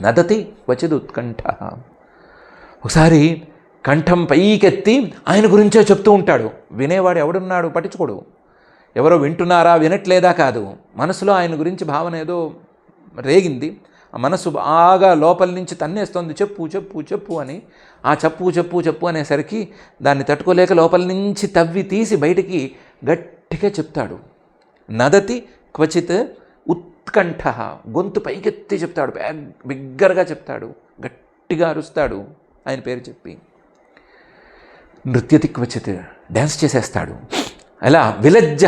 నదతి క్వచిద్ ఉత్కంఠ. ఒకసారి కంఠం పైకెత్తి ఆయన గురించే చెప్తూ ఉంటాడు. వినేవాడు ఎవడున్నాడు పట్టించుకోడు. ఎవరో వింటున్నారా వినట్లేదా కాదు. మనసులో ఆయన గురించి భావన ఏదో రేగింది. ఆ మనసు బాగా లోపల నుంచి తన్నేస్తోంది. చెప్పు చెప్పు చెప్పు అని. ఆ చెప్పు చెప్పు చెప్పు అనేసరికి దాన్ని తట్టుకోలేక లోపల నుంచి తవ్వి తీసి బయటికి గట్టిగా చెప్తాడు. నదతి క్వచిత్ ఉత్కంఠ. గొంతు పైకెత్తి చెప్తాడు. బిగ్గరగా చెప్తాడు. గట్టిగా అరుస్తాడు. ఆయన పేరు చెప్పి. నృత్య క్వచిత్ డ్యాన్స్ చేసేస్తాడు. అలా విలజ్జ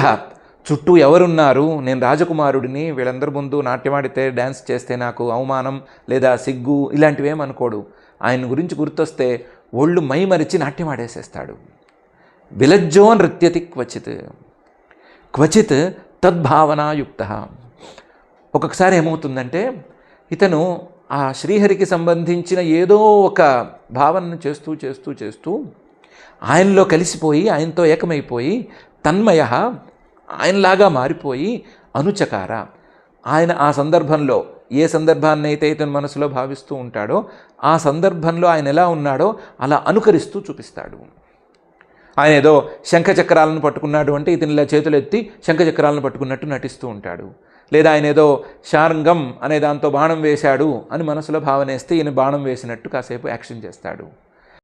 చుట్టూ ఎవరున్నారు? నేను రాజకుమారుడిని వీళ్ళందరి ముందు నాట్యమాడితే డ్యాన్స్ చేస్తే నాకు అవమానం లేదా సిగ్గు ఇలాంటివి ఏమనుకోడు ఆయన గురించి గుర్తొస్తే ఒళ్ళు మైమరిచి నాట్యమాడేసేస్తాడు. విలజ్జో నృత్యతి క్వచిత్ క్వచిత్ తద్భావనాయుక్త. ఒక్కొక్కసారి ఏమవుతుందంటే ఇతను ఆ శ్రీహరికి సంబంధించిన ఏదో ఒక భావనను చేస్తూ చేస్తూ చేస్తూ ఆయనలో కలిసిపోయి ఆయనతో ఏకమైపోయి తన్మయ ఆయనలాగా మారిపోయి అనుచకార. ఆయన ఆ సందర్భంలో ఏ సందర్భాన్నైతే ఇతను మనసులో భావిస్తూ ఉంటాడో ఆ సందర్భంలో ఆయన ఎలా ఉన్నాడో అలా అనుకరిస్తూ చూపిస్తాడు. ఆయన ఏదో శంఖచక్రాలను పట్టుకున్నాడు అంటే ఇతను ఇలా చేతులు ఎత్తి శంఖచక్రాలను పట్టుకున్నట్టు నటిస్తూ ఉంటాడు. లేదా ఆయన ఏదో శారంగం అనే దాంతో బాణం వేశాడు అని మనసులో భావనేస్తే ఈయన బాణం వేసినట్టు కాసేపు యాక్షన్ చేస్తాడు.